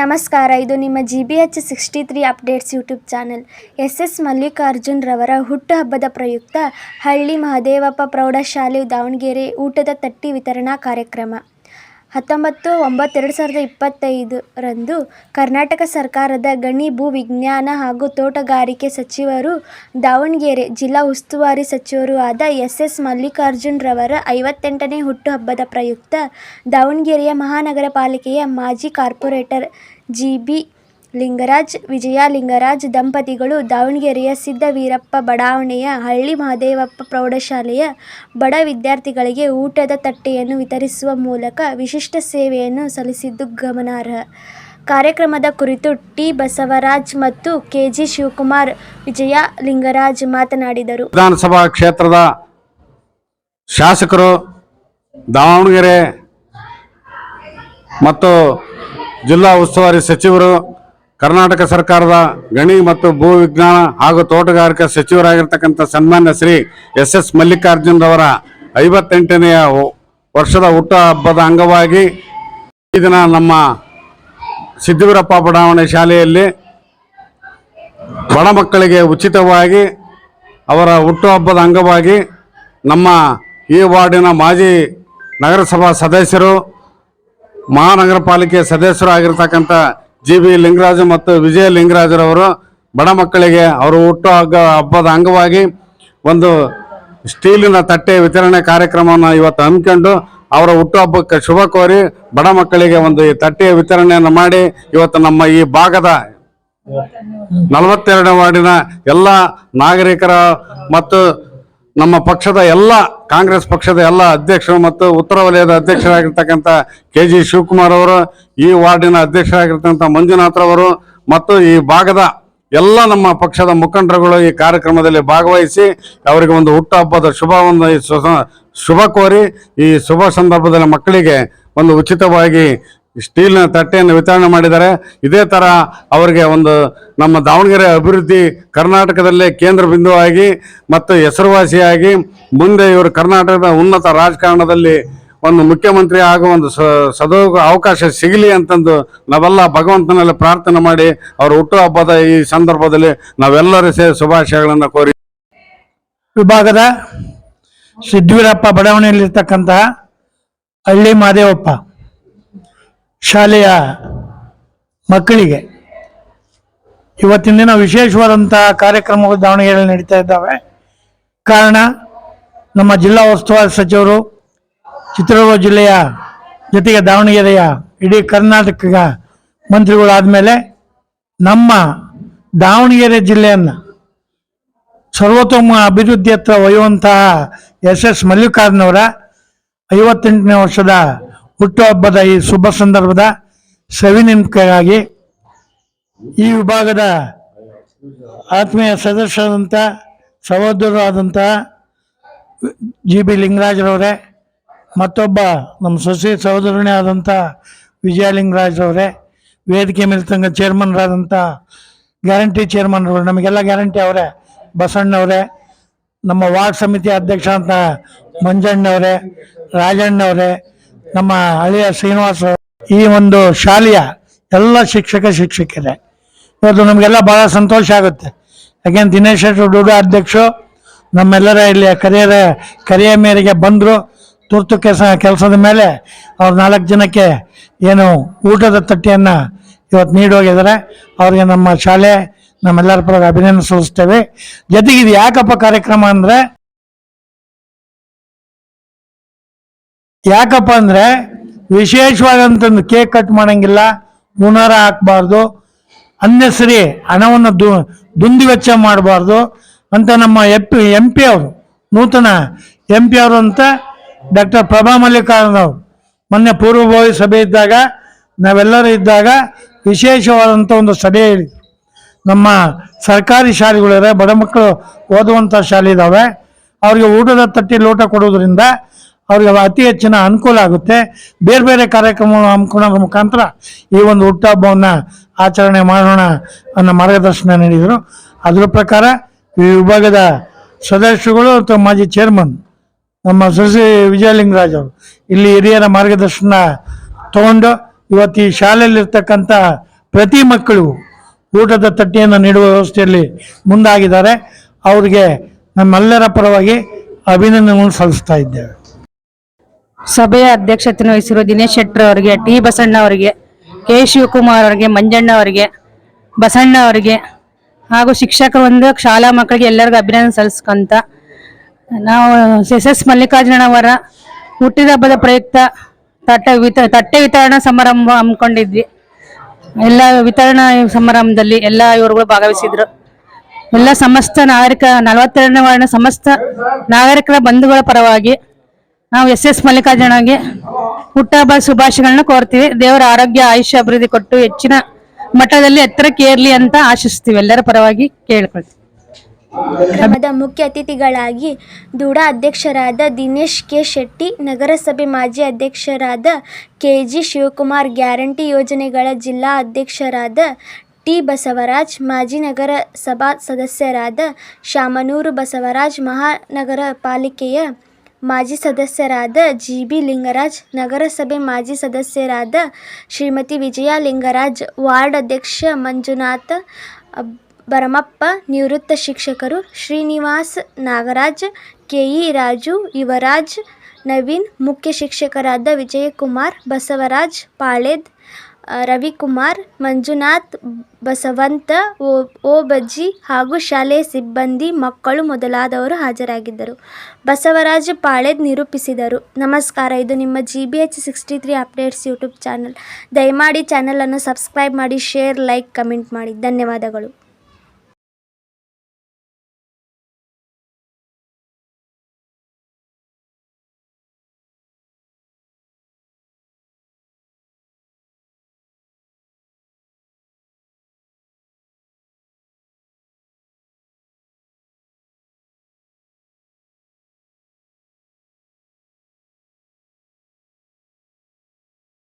ನಮಸ್ಕಾರ, ಇದು ನಿಮ್ಮ G B H sixty three updates YouTube channel S S Mallikarjun ರವರ ಹುಟ್ಟುಹಬ್ಬದ ಪ್ರಯುಕ್ತ ಹಳ್ಳಿ ಮಹದೇವಪ್ಪ ಪ್ರೌಢಶಾಲೆ ದಾವಣಗೆರೆ ಊಟದ ತಟ್ಟಿ ವಿತರಣಾ ಕಾರ್ಯಕ್ರಮ. ಹತ್ತೊಂಬತ್ತು ಒಂಬತ್ತು ಎರಡು ಸಾವಿರದ ಇಪ್ಪತ್ತೈದರಂದು ಕರ್ನಾಟಕ ಸರ್ಕಾರದ ಗಣಿ ಭೂ ವಿಜ್ಞಾನ ಹಾಗೂ ತೋಟಗಾರಿಕೆ ಸಚಿವರು ದಾವಣಗೆರೆ ಜಿಲ್ಲಾ ಉಸ್ತುವಾರಿ ಸಚಿವರೂ ಆದ ಎಸ್ ಎಸ್ ಮಲ್ಲಿಕಾರ್ಜುನ್ ರವರ ಐವತ್ತೆಂಟನೇ ಹುಟ್ಟುಹಬ್ಬದ ಪ್ರಯುಕ್ತ ದಾವಣಗೆರೆಯ ಮಹಾನಗರ ಪಾಲಿಕೆಯ ಮಾಜಿ corporator G B Lingaraj, Vijaya Lingaraj ದಂಪತಿಗಳು ದಾವಣಗೆರೆಯ ಸಿದ್ದವೀರಪ್ಪ ಬಡಾವಣೆಯ ಹಳ್ಳಿ ಮಹದೇವಪ್ಪ ಪ್ರೌಢಶಾಲೆಯ ಬಡ ವಿದ್ಯಾರ್ಥಿಗಳಿಗೆ ಊಟದ ತಟ್ಟೆಯನ್ನು ವಿತರಿಸುವ ಮೂಲಕ ವಿಶಿಷ್ಟ ಸೇವೆಯನ್ನು ಸಲ್ಲಿಸಿದ್ದು ಗಮನಾರ್ಹ. ಕಾರ್ಯಕ್ರಮದ ಕುರಿತು ಟಿ ಬಸವರಾಜ್ ಮತ್ತು ಕೆಜಿ ಶಿವಕುಮಾರ್, ವಿಜಯ ಲಿಂಗರಾಜ್ ಮಾತನಾಡಿದರು. ವಿಧಾನಸಭಾ ಕ್ಷೇತ್ರದ ಶಾಸಕರು ದಾವಣಗೆರೆ ಮತ್ತು ಜಿಲ್ಲಾ ಉಸ್ತುವಾರಿ ಸಚಿವರು ಕರ್ನಾಟಕ ಸರ್ಕಾರದ ಗಣಿ ಮತ್ತು ಭೂ ವಿಜ್ಞಾನ ಹಾಗೂ ತೋಟಗಾರಿಕಾ ಸಚಿವರಾಗಿರ್ತಕ್ಕಂಥ ಸನ್ಮಾನ್ಯ ಶ್ರೀ ಎಸ್ ಎಸ್ ಮಲ್ಲಿಕಾರ್ಜುನ್ ರವರ ಐವತ್ತೆಂಟನೆಯ ವರ್ಷದ ಹುಟ್ಟು ಹಬ್ಬದ ಅಂಗವಾಗಿ ಈ ದಿನ ನಮ್ಮ ಸಿದ್ದವೀರಪ್ಪ ಬಡಾವಣೆ ಶಾಲೆಯಲ್ಲಿ ಬಡ ಮಕ್ಕಳಿಗೆ ಉಚಿತವಾಗಿ ಅವರ ಹುಟ್ಟುಹಬ್ಬದ ಅಂಗವಾಗಿ ನಮ್ಮ ಈ ವಾರ್ಡಿನ ಮಾಜಿ ನಗರಸಭಾ ಸದಸ್ಯರು ಮಹಾನಗರ ಪಾಲಿಕೆ ಸದಸ್ಯರು ಆಗಿರ್ತಕ್ಕಂಥ ಜಿ ಬಿ ಲಿಂಗರಾಜು ಮತ್ತು ವಿಜಯ ಲಿಂಗರಾಜರವರು ಬಡ ಮಕ್ಕಳಿಗೆ ಅವರು ಹುಟ್ಟು ಹಗ್ಗ, ಹಬ್ಬದ ಅಂಗವಾಗಿ ಒಂದು ಸ್ಟೀಲಿನ ತಟ್ಟೆ ವಿತರಣೆ ಕಾರ್ಯಕ್ರಮವನ್ನು ಇವತ್ತು ಹಮ್ಮಿಕೊಂಡು ಅವರ ಹುಟ್ಟು ಹಬ್ಬಕ್ಕೆ ಶುಭ ಕೋರಿ ಬಡ ಮಕ್ಕಳಿಗೆ ಒಂದು ಈ ತಟ್ಟೆಯ ವಿತರಣೆಯನ್ನು ಮಾಡಿ ಇವತ್ತು ನಮ್ಮ ಈ ಭಾಗದ ನಲವತ್ತೆರಡನೇ ವಾರ್ಡಿನ ಎಲ್ಲ ನಾಗರಿಕರ ಮತ್ತು ನಮ್ಮ ಪಕ್ಷದ ಎಲ್ಲ, ಕಾಂಗ್ರೆಸ್ ಪಕ್ಷದ ಎಲ್ಲ ಅಧ್ಯಕ್ಷರು ಮತ್ತು ಉತ್ತರ ವಲಯದ ಅಧ್ಯಕ್ಷರಾಗಿರ್ತಕ್ಕಂಥ ಕೆ ಜಿ ಶಿವಕುಮಾರ್ ಅವರು, ಈ ವಾರ್ಡಿನ ಅಧ್ಯಕ್ಷರಾಗಿರ್ತಕ್ಕಂಥ ಮಂಜುನಾಥ್ರವರು ಮತ್ತು ಈ ಭಾಗದ ಎಲ್ಲ ನಮ್ಮ ಪಕ್ಷದ ಮುಖಂಡರುಗಳು ಈ ಕಾರ್ಯಕ್ರಮದಲ್ಲಿ ಭಾಗವಹಿಸಿ ಅವರಿಗೆ ಒಂದು ಹುಟ್ಟುಹಬ್ಬದ ಶುಭವನ್ನು ಶುಭ ಕೋರಿ ಈ ಶುಭ ಸಂದರ್ಭದಲ್ಲಿ ಮಕ್ಕಳಿಗೆ ಒಂದು ಉಚಿತವಾಗಿ ಸ್ಟೀಲ್ನ ತಟ್ಟೆಯನ್ನು ವಿತರಣೆ ಮಾಡಿದ್ದಾರೆ. ಇದೇ ಥರ ಅವರಿಗೆ ಒಂದು ನಮ್ಮ ದಾವಣಗೆರೆ ಅಭಿವೃದ್ಧಿ ಕರ್ನಾಟಕದಲ್ಲೇ ಕೇಂದ್ರ ಬಿಂದುವಾಗಿ ಮತ್ತು ಹೆಸರುವಾಸಿಯಾಗಿ ಮುಂದೆ ಇವರು ಕರ್ನಾಟಕದ ಉನ್ನತ ರಾಜಕಾರಣದಲ್ಲಿ ಒಂದು ಮುಖ್ಯಮಂತ್ರಿ ಆಗುವ ಒಂದು ಸದೋ ಅವಕಾಶ ಸಿಗಲಿ ಅಂತಂದು ನಾವೆಲ್ಲ ಭಗವಂತನಲ್ಲಿ ಪ್ರಾರ್ಥನೆ ಮಾಡಿ ಅವರ ಹುಟ್ಟುಹಬ್ಬದ ಈ ಸಂದರ್ಭದಲ್ಲಿ ನಾವೆಲ್ಲರೂ ಸೇರಿ ಶುಭಾಶಯಗಳನ್ನು ಕೋರಿ ವಿಭಾಗದ ಸಿದ್ದವೀರಪ್ಪ ಬಡಾವಣೆಯಲ್ಲಿರ್ತಕ್ಕಂಥ ಹಳ್ಳಿ ಮಾದೇವಪ್ಪ. ಶಾಲೆಯ ಮಕ್ಕಳಿಗೆ. ಇವತ್ತಿನ ದಿನ ವಿಶೇಷವಾದಂತಹ ಕಾರ್ಯಕ್ರಮಗಳು ದಾವಣಗೆರೆಯಲ್ಲಿ ನಡೀತಾ ಇದ್ದಾವೆ. ಕಾರಣ, ನಮ್ಮ ಜಿಲ್ಲಾ ಉಸ್ತುವಾರಿ ಸಚಿವರು ಚಿತ್ರದುರ್ಗ ಜಿಲ್ಲೆಯ ಜೊತೆಗೆ ದಾವಣಗೆರೆಯ ಇಡೀ ಕರ್ನಾಟಕದ ಮಂತ್ರಿಗಳಾದ ಮೇಲೆ ನಮ್ಮ ದಾವಣಗೆರೆ ಜಿಲ್ಲೆಯನ್ನು ಸರ್ವೋತ್ತಮ ಅಭಿವೃದ್ಧಿ ಹತ್ರ ಒಯ್ಯುವಂತಹ ಎಸ್ ಎಸ್ ಮಲ್ಲಿಕಾರ್ಜುನವರ ಐವತ್ತೆಂಟನೇ ವರ್ಷದ ಹುಟ್ಟುಹಬ್ಬದ ಈ ಶುಭ ಸಂದರ್ಭದ ಸವಿನೆನಪಿಗಾಗಿ ಈ ವಿಭಾಗದ ಆತ್ಮೀಯ ಸದಸ್ಯರಾದಂಥ ಸಹೋದರರಾದಂಥ ಜಿ ಬಿ ಲಿಂಗರಾಜ್ರವರೇ, ಮತ್ತೊಬ್ಬ ನಮ್ಮ ಸೊಸೆ ಸಹೋದರನೇ ಆದಂಥ ವಿಜಯ ಲಿಂಗರಾಜ್ರವರೇ, ವೇದಿಕೆ ಮಿಲಿತಂಗ ಚೇರ್ಮನ್ರಾದಂಥ ಗ್ಯಾರಂಟಿ ಚೇರ್ಮನ್ ಅವರು ನಮಗೆಲ್ಲ ಗ್ಯಾರಂಟಿ ಅವರೇ, ಬಸಣ್ಣವರೇ, ನಮ್ಮ ವಾರ್ಡ್ ಸಮಿತಿ ಅಧ್ಯಕ್ಷ ಅಂತ ಮಂಜಣ್ಣವರೇ, ರಾಜಣ್ಣವರೇ ನಮ್ಮ ಹಳೆಯ ಶ್ರೀನಿವಾಸ ಈ ಒಂದು ಶಾಲೆಯ ಎಲ್ಲ ಶಿಕ್ಷಕ ಶಿಕ್ಷಕರೇ. ಇವತ್ತು ನಮಗೆಲ್ಲ ಬಹಳ ಸಂತೋಷ ಆಗುತ್ತೆ. ಯಾಕೆಂದ್ರೆ ದಿನೇಶ್ ಶೆಟ್ಟಿ ಡೂಡು ಅಧ್ಯಕ್ಷರು ನಮ್ಮೆಲ್ಲರ ಇಲ್ಲಿ ಕರಿಯರ, ಕರಿಯ ಮೇರೆಗೆ ಬಂದರು. ತುರ್ತು ಕೆಲಸ ಕೆಲಸದ ಮೇಲೆ ಅವ್ರು ನಾಲ್ಕು ಜನಕ್ಕೆ ಏನು ಊಟದ ತಟ್ಟೆಯನ್ನು ಇವತ್ತು ನೀಡೋಗಿದ್ದಾರೆ. ಅವರಿಗೆ ನಮ್ಮ ಶಾಲೆ, ನಮ್ಮೆಲ್ಲರ ಪರವಾಗಿ ಅಭಿನಂದನೆ ಸಲ್ಲಿಸ್ತೇವೆ. ಜೊತೆಗೆ ಇದು ಯಾಕಪ್ಪ ಕಾರ್ಯಕ್ರಮ ಅಂದರೆ ಯಾಕಪ್ಪ ಅಂದರೆ ವಿಶೇಷವಾದಂಥದ್ದು ಕೇಕ್ ಕಟ್ ಮಾಡಂಗಿಲ್ಲ ಮುನಾರ ಹಾಕಬಾರ್ದು, ಅನ್ನೆಸರಿ ಹಣವನ್ನು ದು, ದುಂದಿ ವೆಚ್ಚ ಮಾಡಬಾರ್ದು ಅಂತ ನಮ್ಮ ಎಪ್, ಎಂ ಪಿ ಅವರು, ನೂತನ ಎಂ ಪಿ ಅವರು ಅಂತ ಡಾಕ್ಟರ್ ಪ್ರಭಾ ಮಲ್ಲಿಕಾರ್ಜುನ್ ಅವರು ಮೊನ್ನೆ ಪೂರ್ವಭಾವಿ ಸಭೆ ಇದ್ದಾಗ, ನಾವೆಲ್ಲರೂ ಇದ್ದಾಗ ವಿಶೇಷವಾದಂಥ ಒಂದು ಸಭೆ ನಮ್ಮ ಸರ್ಕಾರಿ ಶಾಲೆಗಳಿವೆ ಬಡ ಮಕ್ಕಳು ಓದುವಂಥ ಶಾಲೆ ಇದ್ದಾವೆ ಅವ್ರಿಗೆ ಊಟದ ತಟ್ಟಿ ಲೋಟ ಕೊಡೋದ್ರಿಂದ ಅವ್ರಿಗೆ ಅತಿ ಹೆಚ್ಚಿನ ಅನುಕೂಲ ಆಗುತ್ತೆ. ಬೇರೆ ಬೇರೆ ಕಾರ್ಯಕ್ರಮಗಳು ಹಮ್ಮಿಕೊಳ್ಳೋದ್ರ ಮುಖಾಂತರ ಈ ಒಂದು ಹುಟ್ಟುಹಬ್ಬವನ್ನು ಆಚರಣೆ ಮಾಡೋಣ ಅನ್ನೋ ಮಾರ್ಗದರ್ಶನ ನೀಡಿದರು. ಅದರ ಪ್ರಕಾರ ಈ ವಿಭಾಗದ ಸದಸ್ಯರುಗಳು ಅಥವಾ ಮಾಜಿ ಚೇರ್ಮನ್ ನಮ್ಮ ಸಸಿ ವಿಜಯಲಿಂಗರಾಜ್ ಅವರು ಇಲ್ಲಿ ಹಿರಿಯರ ಮಾರ್ಗದರ್ಶನ ತಗೊಂಡು ಇವತ್ತು ಈ ಶಾಲೆಯಲ್ಲಿರ್ತಕ್ಕಂಥ ಪ್ರತಿ ಮಕ್ಕಳು ಊಟದ ತಟ್ಟೆಯನ್ನು ನೀಡುವ ವ್ಯವಸ್ಥೆಯಲ್ಲಿ ಮುಂದಾಗಿದ್ದಾರೆ. ಅವರಿಗೆ ನಮ್ಮೆಲ್ಲರ ಪರವಾಗಿ ಅಭಿನಂದನೆಗಳನ್ನು ಸಲ್ಲಿಸ್ತಾ ಇದ್ದೇವೆ. ಸಭೆಯ ಅಧ್ಯಕ್ಷತೆ ವಹಿಸಿರುವ ದಿನೇಶ್ ಶೆಟ್ಟರ್ ಅವರಿಗೆ, ಟಿ ಬಸಣ್ಣ ಅವರಿಗೆ, ಕೆ ಶಿವಕುಮಾರ್ ಅವರಿಗೆ, ಮಂಜಣ್ಣ ಅವರಿಗೆ, ಬಸಣ್ಣ ಅವರಿಗೆ ಹಾಗೂ ಶಿಕ್ಷಕ ಒಂದು ಶಾಲಾ ಮಕ್ಕಳಿಗೆ ಎಲ್ಲರಿಗೂ ಅಭಿನಂದನೆ ಸಲ್ಲಿಸ್ಕೊಂತ ನಾವು ಎಸ್ ಎಸ್ ಮಲ್ಲಿಕಾರ್ಜುನ ಅವರ ಹುಟ್ಟಿದ ಹಬ್ಬದ ಪ್ರಯುಕ್ತ ತಟ್ಟೆ ವಿತ, ತಟ್ಟೆ ವಿತರಣಾ ಸಮಾರಂಭ ಹಮ್ಮಿಕೊಂಡಿದ್ವಿ. ಎಲ್ಲ ವಿತರಣಾ ಸಮಾರಂಭದಲ್ಲಿ ಎಲ್ಲ ಇವರುಗಳು ಭಾಗವಹಿಸಿದ್ರು. ಎಲ್ಲ ಸಮಸ್ತ ನಾಗರಿಕ, ನಲವತ್ತೆರಡನೇ ವಾರ್ಡ್ನ ಸಮಸ್ತ ನಾಗರಿಕರ ಬಂಧುಗಳ ಪರವಾಗಿ ನಾವು ಎಸ್ ಎಸ್ ಮಲ್ಲಿಕಾರ್ಜುನಗೆ ಹುಟ್ಟಹಬ್ಬ ಶುಭಾಶಯಗಳನ್ನ ಕೋರ್ತೀವಿ. ದೇವರ ಆರೋಗ್ಯ, ಆಯುಷ್ಯ ಅಭಿವೃದ್ಧಿ ಕೊಟ್ಟು ಹೆಚ್ಚಿನ ಮಟ್ಟದಲ್ಲಿ ಎತ್ತರಕ್ಕೆ ಏರ್ಲಿ ಅಂತ ಆಶಿಸ್ತೀವಿ. ಎಲ್ಲರ ಪರವಾಗಿ ಕೇಳ್ಕೊಳ್ತೀವಿ ಕ್ರಮದ ಮುಖ್ಯ ಅತಿಥಿಗಳಾಗಿ ದೂಡ ಅಧ್ಯಕ್ಷರಾದ ದಿನೇಶ್ ಕೆ ಶೆಟ್ಟಿ, ನಗರಸಭೆ ಮಾಜಿ ಅಧ್ಯಕ್ಷರಾದ ಕೆ ಜಿ ಶಿವಕುಮಾರ್, ಗ್ಯಾರಂಟಿ ಯೋಜನೆಗಳ ಜಿಲ್ಲಾ ಅಧ್ಯಕ್ಷರಾದ ಟಿ ಬಸವರಾಜ್, ಮಾಜಿ ನಗರಸಭಾ ಸದಸ್ಯರಾದ ಶಾಮನೂರು ಬಸವರಾಜ್, ಮಹಾನಗರ ಪಾಲಿಕೆಯ ಮಾಜಿ ಸದಸ್ಯರಾದ ಜಿ ಬಿ ಲಿಂಗರಾಜ್, ನಗರಸಭೆ ಮಾಜಿ ಸದಸ್ಯರಾದ ಶ್ರೀಮತಿ ವಿಜಯ ಲಿಂಗರಾಜ್, ವಾರ್ಡ್ ಅಧ್ಯಕ್ಷ ಮಂಜುನಾಥ ಭರಮಪ್ಪ, ನಿವೃತ್ತ ಶಿಕ್ಷಕರು ಶ್ರೀನಿವಾಸ್ ನಾಗರಾಜ್ ಕೆ ಇ ರಾಜು, ಯುವರಾಜ್, ನವೀನ್, ಮುಖ್ಯ ಶಿಕ್ಷಕರಾದ ವಿಜಯಕುಮಾರ್, ಬಸವರಾಜ್, ಪಾಳೇದ್ ರವಿಕುಮಾರ್, ಮಂಜುನಾಥ್, ಬಸವಂತ, ಓ ಓ ಬಜ್ಜಿ ಹಾಗೂ ಶಾಲೆಯ ಸಿಬ್ಬಂದಿ, ಮಕ್ಕಳು ಮೊದಲಾದವರು ಹಾಜರಾಗಿದ್ದರು. ಬಸವರಾಜ ಪಾಳೆದ್ ನಿರೂಪಿಸಿದರು. ನಮಸ್ಕಾರ, ಇದು ನಿಮ್ಮ G B H sixty three updates YouTube channel ದಯಮಾಡಿ ಚಾನಲನ್ನು ಸಬ್ಸ್ಕ್ರೈಬ್ ಮಾಡಿ ಶೇರ್ ಲೈಕ್ ಕಮೆಂಟ್ ಮಾಡಿ. ಧನ್ಯವಾದಗಳು.